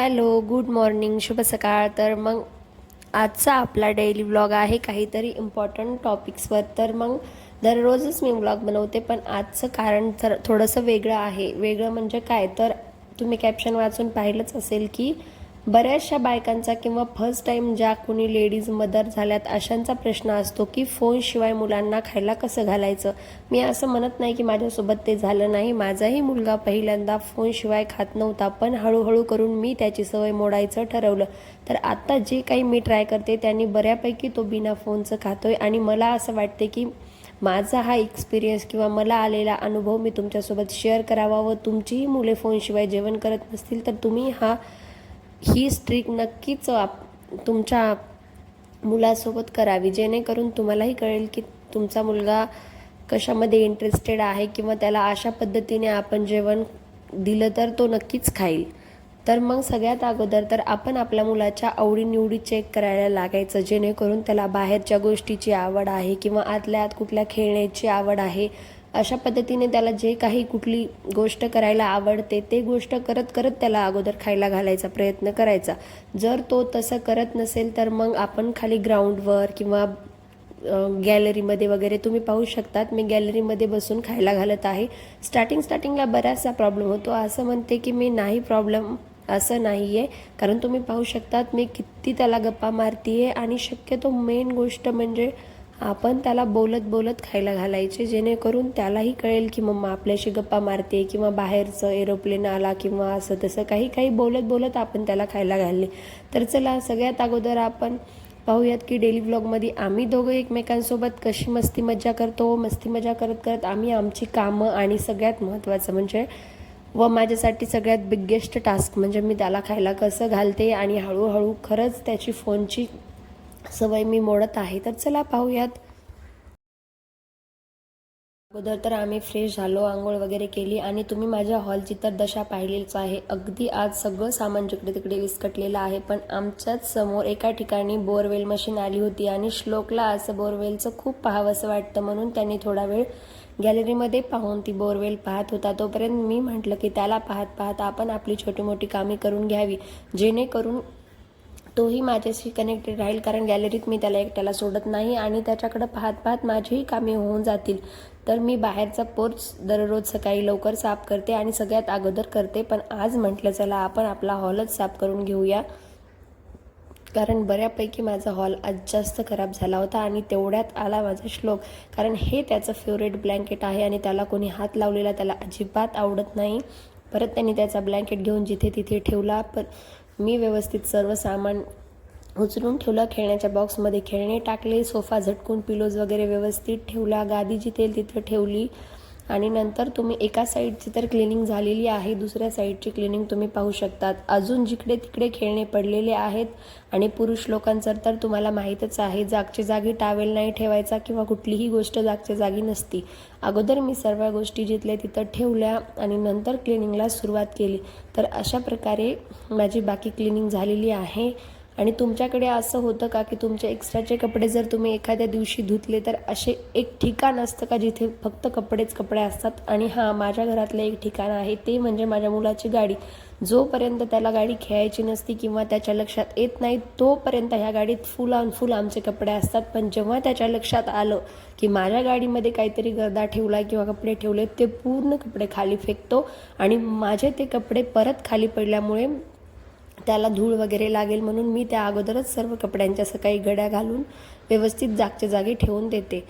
Hello good morning शुभ सकाळ. तर मग आजचा आपला डेली व्लॉग आहे काहीतरी इम्पॉर्टंट टॉपिक्सवर तर मग दररोजच मी व्लॉग बनवते पण आजचं कारण तर थोडंसं वेगळं आहे. वेगळं म्हणजे काय? तर तुम्ही कॅप्शन वाचून पाहिलंच असेल की बऱ्याचशा बायकांचा किंवा फर्स्ट टाईम ज्या कोणी लेडीज मदर झाल्यात अशांचा प्रश्न असतो की फोनशिवाय मुलांना खायला कसं घालायचं? मी असं म्हणत नाही की माझ्यासोबत ते झालं नाही. माझाही मुलगा पहिल्यांदा फोनशिवाय खात नव्हता पण हळूहळू करून मी त्याची सवय मोडायचं ठरवलं. तर आत्ता जे काही मी ट्राय करते त्यांनी बऱ्यापैकी तो बिना फोनचं खातोय आणि मला असं वाटते की माझा हा एक्सपिरियन्स किंवा मला आलेला अनुभव मी तुमच्यासोबत शेअर करावा व तुमचीही मुले फोनशिवाय जेवण करत नसतील तर तुम्ही हा ही स्ट्रिक नक्कीच आप- तुमच्या मुलासोबत करावी जेणेकरून तुम्हालाही कळेल की तुमचा मुलगा कशामध्ये इंटरेस्टेड आहे किंवा त्याला अशा पद्धतीने आपण जेवण दिलं तर तो नक्कीच खाईल. तर मग सगळ्यात अगोदर तर आपण आपल्या मुलाच्या आवडीनिवडी चेक करायला लागायचं जेणेकरून त्याला बाहेरच्या गोष्टीची आवड आहे किंवा आतल्या आत कुठल्या खेळण्याची आवड आहे. अशा पद्धतीने त्याला जे काही कुठली गोष्ट करायला आवडते ते गोष्ट करत करत त्याला अगोदर खायला घालायचा प्रयत्न करायचा. जर तो तसं करत नसेल तर मग आपण खाली ग्राउंडवर किंवा गॅलरीमध्ये वगैरे तुम्ही पाहू शकतात. मी गॅलरीमध्ये बसून खायला घालत आहे. स्टार्टिंग स्टार्टिंगला बराचसा प्रॉब्लेम होतो. असं म्हणते की मी नाही प्रॉब्लेम असं नाही आहे कारण तुम्ही पाहू शकतात मी किती त्याला गप्पा मारते आहे आणि शक्यतो मेन गोष्ट म्हणजे आपण त्याला बोलत बोलत खायला घालायचे जेणेकरून त्यालाही कळेल की मम्मा आपल्याशी गप्पा मारते किंवा बाहेरचं एरोप्लेन आला किंवा असं तसं काही काही बोलत बोलत आपण त्याला खायला घालले. तर चला सगळ्यात अगोदर आपण पाहूयात की डेली व्लॉगमध्ये आम्ही दोघं एकमेकांसोबत कशी मस्ती मज्जा करतो. मस्ती मजा करत करत आम्ही आमची कामं आणि सगळ्यात महत्त्वाचं म्हणजे व माझ्यासाठी सगळ्यात बिग्गेस्ट टास्क म्हणजे मी त्याला खायला कसं घालते आणि हळूहळू खरंच त्याची फोनची सवय मी मोडत आहे तर चला पाहूयात. अगोदर तर आम्ही फ्रेश झालो आंघोळ वगैरे केली आणि तुम्ही माझ्या हॉलची तर दशा पाहिलीच आहे. अगदी आज सगळं सामान जिकडे तिकडे विस्कटलेलं आहे पण आमच्याच समोर एका ठिकाणी बोरवेल मशीन आली होती आणि श्लोकला असं बोरवेलचं खूप पाहावंसं वाटतं म्हणून त्यांनी थोडा वेळ गॅलरीमध्ये पाहून ती बोरवेल पाहत होता. तोपर्यंत मी म्हटलं की त्याला पाहत पाहत आपण आपली छोटी मोठी कामे करून घ्यावी जेणेकरून तोही माझ्याशी कनेक्टेड राहील कारण गॅलरीत मी त्याला एकट्याला सोडत नाही आणि त्याच्याकडं पाहत पाहत माझीही कामे होऊन जातील. तर मी बाहेरचा पोर्च दररोज सकाळी लवकर साफ करते आणि सगळ्यात अगोदर करते. पण आज म्हटलं चला आपण आपला हॉलच साफ करून घेऊया. कारण बऱ्यापैकी माझा हॉल आज जास्त खराब झाला होता आणि तेवढ्यात आला माझा श्लोक. कारण हे त्याचं फेवरेट ब्लँकेट आहे आणि त्याला कोणी हात लावलेला त्याला अजिबात आवडत नाही. परत त्यांनी त्याचा ब्लँकेट घेऊन जिथे तिथे ठेवला. पण मी व्यवस्थित सर्व सामान उचलून ठेवलं. खेळण्याच्या बॉक्समध्ये खेळणे टाकले. सोफा झटकून पिलोज वगैरे व्यवस्थित ठेवला. गादी जिथे तिथं ठेवली. आणि नंतर तुम्ही एका साईडची तर क्लिनिंग झालेली आहे दुसऱ्या साईडची क्लिनिंग तुम्ही पाहू शकतात. अजून जिकडे तिकडे खेळणे पडलेले आहेत आणि पुरुष लोकांचं तर तुम्हाला माहीतच आहे जागच्या जागी टावेल नाही ठेवायचा किंवा कुठलीही गोष्ट जागच्या जागी नसती. अगोदर मी सर्व गोष्टी जिथल्या तिथं ठेवल्या आणि नंतर क्लिनिंगला सुरुवात केली. तर अशा प्रकारे माझी बाकी क्लिनिंग झालेली आहे. आणि तुमच्याकडे असं होतं का की तुमचे एक्स्ट्राचे कपडे जर तुम्ही एखाद्या दिवशी धुतले तर असे एक ठिकाण असतं का जिथे फक्त कपडेच कपडे असतात? आणि हां माझ्या घरातलं एक ठिकाण आहे ते म्हणजे माझ्या मुलाची गाडी. जोपर्यंत त्याला गाडी खेळायची नसती किंवा त्याच्या लक्षात येत नाही तोपर्यंत ह्या गाडीत फुल ऑन फुल आमचे कपडे असतात. पण जेव्हा त्याच्या लक्षात आलं की माझ्या गाडीमध्ये काहीतरी गर्दा ठेवला किंवा कपडे ठेवले ते पूर्ण कपडे खाली फेकतो आणि माझे ते कपडे परत खाली पडल्यामुळे त्याला धूळ वगैरे लागेल म्हणून मी त्या अगोदरच सर्व कपड्यांच्या सकाळी गड्या घालून व्यवस्थित जागच्या जागी ठेवून देते.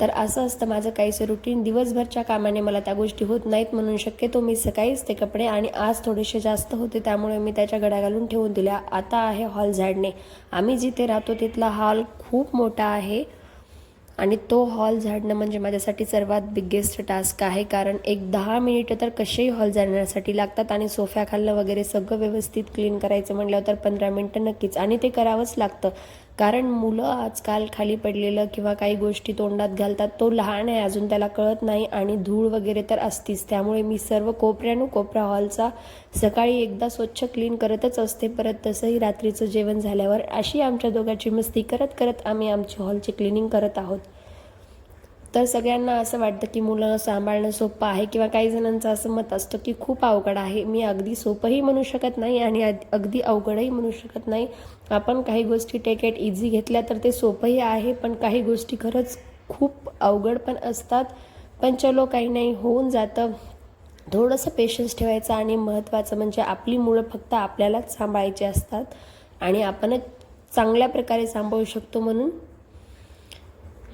तर असं असतं माझं काहीसं रुटीन दिवसभरच्या कामाने मला त्या गोष्टी होत नाहीत म्हणून शक्यतो मी सकाळीच ते कपडे आणि आज थोडेसे जास्त होते त्यामुळे मी त्याच्या गड्या घालून ठेवून दिल्या. आता आहे हॉल झाडणे. आम्ही जिथे राहतो तिथला हॉल खूप मोठा आहे. आणि तो हॉल झाडणं म्हणजे माझ्यासाठी सर्वात बिग्गेस्ट टास्क आहे. कारण एक दहा मिनिटं तर कसेही हॉल झाडण्यासाठी लागतात आणि सोफ्या खाल्लं वगैरे सगळं व्यवस्थित क्लीन करायचं म्हटलं तर पंधरा मिनटं नक्कीच. आणि ते करावंच लागतं. कारण मुलं आजकाल खाली पडलेलं किंवा काही गोष्टी तोंडात घालतात तो लहान आहे अजून त्याला कळत नाही आणि धूळ वगैरे तर असतीच. त्यामुळे मी सर्व कोपऱ्यानू कोपरा हॉलचा सकाळी एकदा स्वच्छ क्लीन करतच असते. परत तसंही रात्रीचं जेवण झाल्यावर अशी आमच्या दोघांची मस्ती करत करत आम्ही आमची हॉलची क्लिनिंग करत आहोत. तर सगळ्यांना असं वाटतं की मुलं सांभाळणं सोपं आहे किंवा काही जणांचं असं मत असतं की खूप अवघड आहे. मी अगदी सोपंही म्हणू शकत नाही आणि अग- अगदी अवघडही म्हणू शकत नाही. आपण काही गोष्टी टेक इट इझी घेतल्या तर ते सोपंही आहे पण काही गोष्टी खरंच खूप अवघड पण असतात. पण चलो काही नाही होऊन जातं. थोडंसं पेशन्स ठेवायचं आणि महत्त्वाचं म्हणजे आपली मुलं फक्त आपल्यालाच सांभाळायची असतात आणि आपणच चांगल्या प्रकारे सांभाळू शकतो म्हणून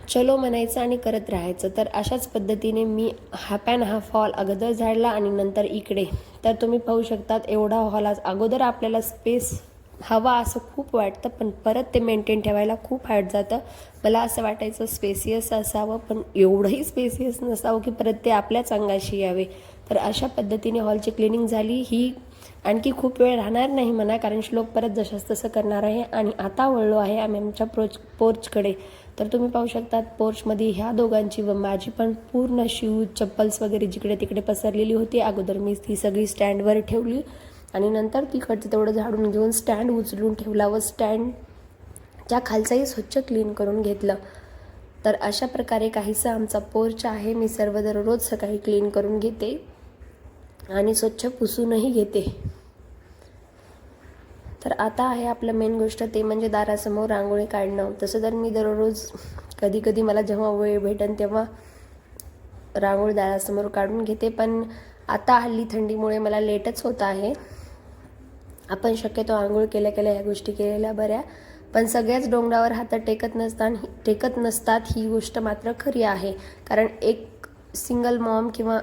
चलो म्हणायचं आणि करत राहायचं. तर अशाच पद्धतीने मी हाफ अँड हाफ हॉल अगोदर झाडला आणि नंतर इकडे. तर तुम्ही पाहू शकतात एवढा हॉल आज अगोदर आपल्याला स्पेस हवा असं खूप वाटतं पण परत ते मेंटेन ठेवायला खूप हार्ड जातं. मला असं वाटायचं स्पेसियस असावं पण एवढंही स्पेसियस नसावं की परत ते आपल्याच अंगाशी यावे. तर अशा पद्धतीने हॉलची क्लिनिंग झाली. ही आणखी खूप वेळ राहणार नाही म्हणा कारण श्लोक परत जशास तसं करणार आहे. आणि आता वळलो आहे आम्ही आमच्या प्रोच पोर्चकडे तर तुम्ही पाहू शकतात पोर्चमध्ये ह्या दोघांची व माझी पण पूर्ण शूज चप्पल्स वगैरे जिकडे तिकडे पसरलेली होती. अगोदर मी ती सगळी स्टँडवर ठेवली आणि नंतर तिकडचं तेवढं झाडून घेऊन स्टँड उचलून ठेवला व स्टँडच्या खालचाही स्वच्छ क्लीन करून घेतलं. तर अशा प्रकारे काहीसा आमचा पोर्च आहे. मी सर्व दररोज सकाळी क्लीन करून घेते आणि स्वच्छ पुसूनही घेते. तर आता आहे आपलं मेन गोष्ट ते म्हणजे दारासमोर रांगोळी काढणं. तसं तर मी दररोज कधी कधी मला जेव्हा वेळ भेटेन तेव्हा रांगोळी दारासमोर काढून घेते. पण आता हल्ली थंडीमुळे मला लेटच होत आहे. आपण शक्यतो आंघोळ केल्या केल्या ह्या गोष्टी केलेल्या बऱ्या. पण सगळ्याच डोंगरावर हातात टेकत नसताना टेकत नसतात ही गोष्ट मात्र खरी आहे. कारण एक सिंगल मॉम किंवा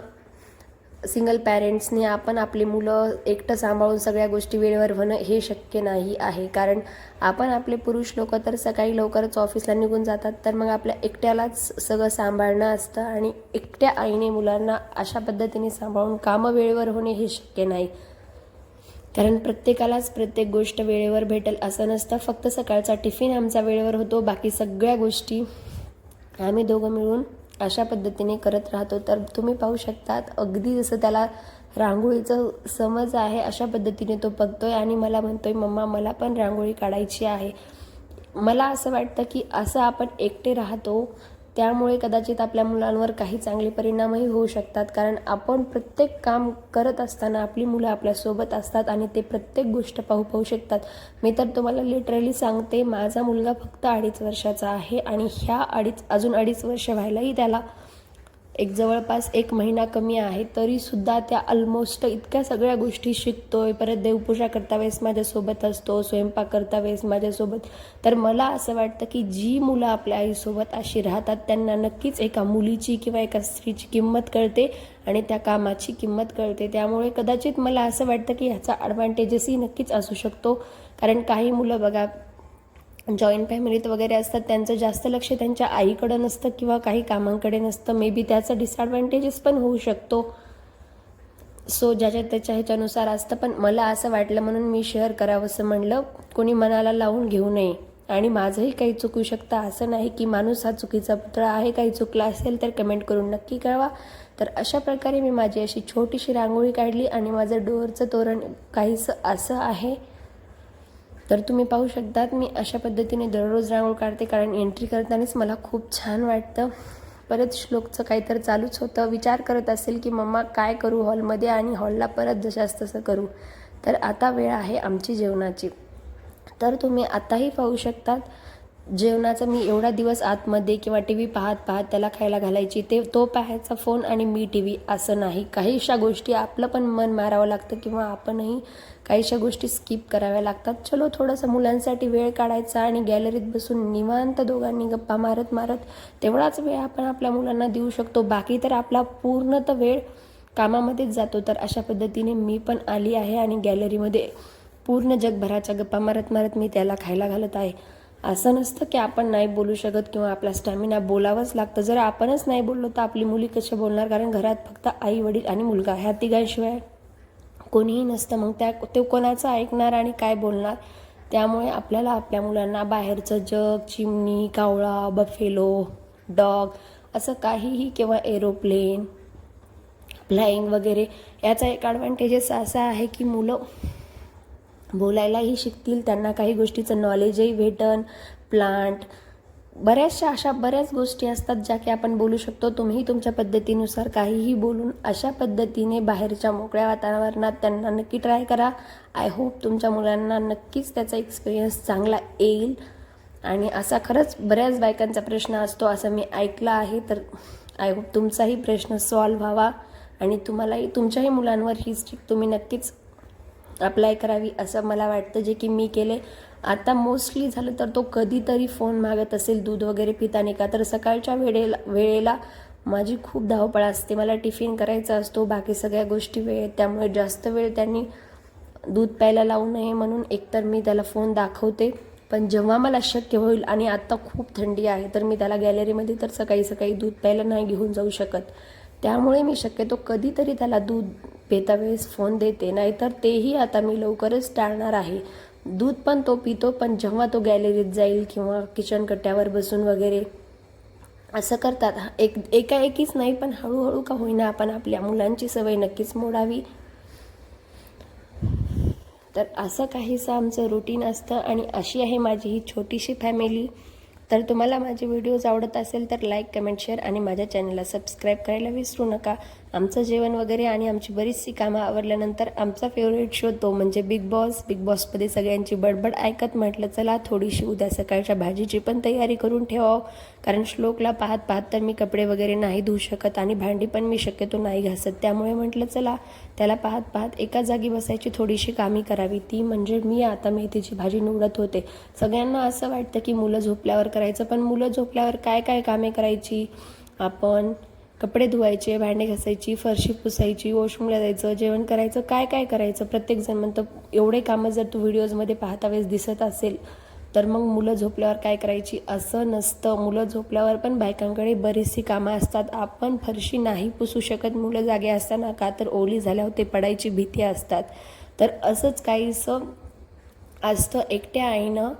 सिंगल पॅरेंट्सने आपण आपली मुलं एकटं सांभाळून सगळ्या गोष्टी वेळेवर होणं हे शक्य नाही आहे. कारण आपण आपले पुरुष लोक तर सकाळी लवकरच ऑफिसला निघून जातात तर मग आपल्या एकट्यालाच सगळं सांभाळणं असतं आणि एकट्या आईने मुलांना अशा पद्धतीने सांभाळून कामं वेळेवर होणे हे शक्य नाही. कारण प्रत्येकालाच प्रत्येक गोष्ट वेळेवर भेटेल असं नसतं. फक्त सकाळचा टिफिन आमचा वेळेवर होतो. बाकी सगळ्या गोष्टी आम्ही दोघं मिळून अशा पद्धतीने करत राहतो. तर तुम्ही पाहू शकतात अगदी जसं त्याला रांगोळीचं समज आहे अशा पद्धतीने तो बघतोय आणि मला म्हणतोय मम्मा मला पण रांगोळी काढायची आहे. मला असं वाटतं की असं आपण एकटे राहतो त्यामुळे कदाचित आपल्या मुलांवर काही चांगले परिणामही होऊ शकतात. कारण आपण प्रत्येक काम करत असताना आपली मुलं आपल्यासोबत असतात आणि ते प्रत्येक गोष्ट पाहू पाहू शकतात. मी तर तुम्हाला लिटरली सांगते माझा मुलगा फक्त अडीच वर्षाचा आहे आणि ह्या अडीच अजून अडीच वर्ष व्हायलाही त्याला एक जवळपास एक महिना कमी आहे तरीसुद्धा त्या ऑलमोस्ट इतक्या सगळ्या गोष्टी शिकतोय. परत देवपूजा करता वेळेस माझ्यासोबत असतो स्वयंपाक करता वेळेस माझ्यासोबत. तर मला असं वाटतं की जी मुलं आपल्या आईसोबत अशी राहतात त्यांना नक्कीच एका मुलीची किंवा एका स्त्रीची किंमत कळते आणि त्या कामाची किंमत कळते. त्यामुळे कदाचित मला असं वाटतं की ह्याचा ॲडव्हान्टेजेसही नक्कीच असू शकतो. कारण काही मुलं बघा जॉईंट फॅमिलीत वगैरे असतात त्यांचं जास्त लक्ष त्यांच्या आईकडं नसतं किंवा काही कामांकडे नसतं. मे बी त्याचा डिसॲडव्हान्टेजेस पण होऊ शकतो. सो ज्याच्या त्याच्या ह्याच्यानुसार असतं. पण मला असं वाटलं म्हणून मी शेअर करावंसं म्हणलं. कोणी मनाला लावून घेऊ नये. आणि माझंही काही चुकू शकतं. असं नाही की माणूस हा चुकीचा पुतळा आहे काही चुकला असेल तर कमेंट करून नक्की कळवा. तर अशा प्रकारे मी माझी अशी छोटीशी रांगोळी काढली आणि माझं डोअरचं तोरण काहीसं असं आहे. तर तुम्ही पाहू शकतात मी अशा पद्धतीने दररोज रांगोळ काढते कारण एंट्री करतानाच मला खूप छान वाटतं. परत श्लोकचं काहीतरी चालूच होतं. विचार करत असेल की मम्मा काय करू हॉलमध्ये आणि हॉलला परत जशास तसं करू. तर आता वेळ आहे आमची जेवणाची. तर तुम्ही आताही पाहू शकतात जेवणाचं मी एवढा दिवस आतमध्ये किंवा टी व्ही पाहत पाहत त्याला खायला घालायची. ते तो पाहायचा फोन आणि मी टी व्ही असं नाही. काहीशा गोष्टी आपलं पण मन मारावं लागतं किंवा आपणही काहीशा गोष्टी स्किप कराव्या लागतात. चलो थोडंसं मुलांसाठी वेळ काढायचा आणि गॅलरीत बसून निवांत दोघांनी गप्पा मारत मारत तेवढाच वेळ आपण आपल्या मुलांना देऊ शकतो. बाकी तर आपला पूर्ण तर वेळ कामामध्येच जातो. तर अशा पद्धतीने मी पण आली आहे आणि गॅलरीमध्ये पूर्ण जगभराच्या गप्पा मारत मारत मी त्याला खायला घालत आहे. असं नसतं की आपण नाही बोलू शकत किंवा आपला स्टॅमिना बोलावंच लागतं. जर आपणच नाही बोललो तर आपली मुली कशा बोलणार? कारण घरात फक्त आई वडील आणि मुलगा ह्या तिघांशिवाय कोणीही नसतं. मग त्या ते कोणाचं ऐकणार आणि काय बोलणार? त्यामुळे आपल्याला आपल्या मुलांना बाहेरचं जग चिमणी कावळा बफेलो डॉग असं काहीही किंवा एरोप्लेन फ्लाईंग वगैरे याचा एक ॲडव्हान्टेजेस असा आहे की मुलं बोलायलाही शिकतील. त्यांना काही गोष्टीचं नॉलेजही भेटन. प्लांट बऱ्याचशा अशा बऱ्याच गोष्टी असतात ज्या की आपण बोलू शकतो. तुम्ही तुमच्या पद्धतीनुसार काहीही बोलून अशा पद्धतीने बाहेरच्या मोकळ्या वातावरणात त्यांना नक्की ट्राय करा. आय होप तुमच्या मुलांना नक्कीच त्याचा एक्सपिरियन्स चांगला येईल. आणि असा खरंच बऱ्याच बायकांचा प्रश्न असतो असं मी ऐकलं आहे. तर आय होप तुमचाही प्रश्न सॉल्व्ह व्हावा. आणि तुम्हालाही तुमच्याही मुलांवर ही स्ट्रिक तुम्ही नक्कीच अप्लाय करावी असं मला वाटतं जे की मी केले. आता मोस्टली झालं तर तो कधीतरी फोन मागत असेल दूध वगैरे पिताने का तर सकाळच्या वेळेला वेळेला माझी खूप धावपळ असते. मला टिफिन करायचा असतो बाकी सगळ्या गोष्टी वेळेत त्यामुळे जास्त वेळ त्यांनी दूध प्यायला लावू नये म्हणून एकतर मी त्याला फोन दाखवते. पण जेव्हा मला शक्य होईल आणि आत्ता खूप थंडी आहे तर मी त्याला गॅलरीमध्ये तर सकाळी सकाळी दूध प्यायला नाही घेऊन जाऊ शकत. त्यामुळे मी शक्यतो कधीतरी त्याला दूध पेता वेळेस फोन देते. नाहीतर तेही आता मी लवकरच टाळणार आहे. दूध पण तो पितो पण जेव्हा तो गॅलरीत जाईल किंवा किचन कट्ट्यावर बसून वगैरे असं करतात. एक एकाएकीच नाही पण हळूहळू का होईना आपण आपल्या मुलांची सवय नक्कीच मोडावी. तर असं काहीसं आमचं रुटीन असतं आणि अशी आहे माझी ही छोटीशी फॅमिली तर तुम्हाला माझे व्हिडिओज आवडत असेल तर लाईक कमेंट शेअर आणि माझ्या चॅनलला सबस्क्राईब करायला विसरू नका. आमचं जेवण वगैरे आणि आमची बरीचशी कामं आवरल्यानंतर आमचा फेवरेट शो तो म्हणजे बिग बॉस बिग बॉसमध्ये सगळ्यांची बडबड ऐकत म्हटलं चला थोडीशी उद्या सकाळच्या भाजीची पण तयारी करून ठेवावं. कारण श्लोकला पाहत पाहत तर मी कपडे वगैरे नाही धुवू शकत आणि भांडी पण मी शक्यतो नाही घासत. त्यामुळे म्हटलं चला त्याला पाहत पाहत एका जागी बसायची थोडीशी कामी करावी. ती म्हणजे मी आता मेथीची भाजी निवडत होते. सगळ्यांना असं वाटतं की मुलं झोपल्यावर करायचं पण मुलं झोपल्यावर काय काय कामे करायची? आपण कपडे धुवायचे भांडे घासायची फरशी पुसायची वॉशरूमला जायचं जेवण करायचं काय काय करायचं प्रत्येकजण म्हणतं एवढे कामं जर तू व्हिडिओजमध्ये पाहता वेळेस दिसत असेल तर मग मुलं झोपल्यावर काय करायची? असं नसतं. मुलं झोपल्यावर पण बायकांकडे बरीचशी कामं असतात. आपण फरशी नाही पुसू शकत. मुलं जागे असताना का तर ओली झाल्यावर ते पडायची भीती असतात. तर असंच काहीसं असतं. एकट्या आईनं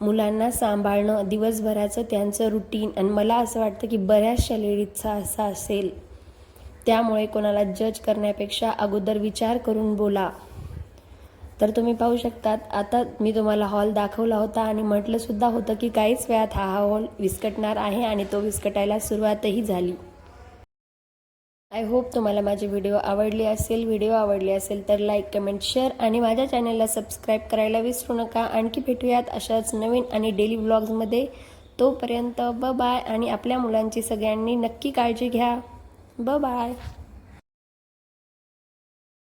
मुलांना सांभाळणं दिवसभराचं त्यांचं रुटीन आणि मला असं वाटतं की बऱ्याचशा लेडीजचा असा असेल. त्यामुळे कोणाला जज करण्यापेक्षा अगोदर विचार करून बोला. तर तुम्ही पाहू शकतात आता मी तुम्हाला हॉल दाखवला होता आणि म्हटलंसुद्धा होतं की काहीच वेळात हा हॉल विस्कटणार आहे आणि तो विस्कटायला सुरुवातही झाली. आय होप तुम्हाला माझी व्हिडिओ आवडली असेल व्हिडिओ आवडली असेल तर लाईक कमेंट शेअर आणि माझ्या चॅनलला सबस्क्राईब करायला विसरू नका. आणखी भेटूयात अशाच नवीन आणि डेली व्लॉग्समध्ये तोपर्यंत ब बाय आणि आपल्या मुलांची सगळ्यांनी नक्की काळजी घ्या. ब बाय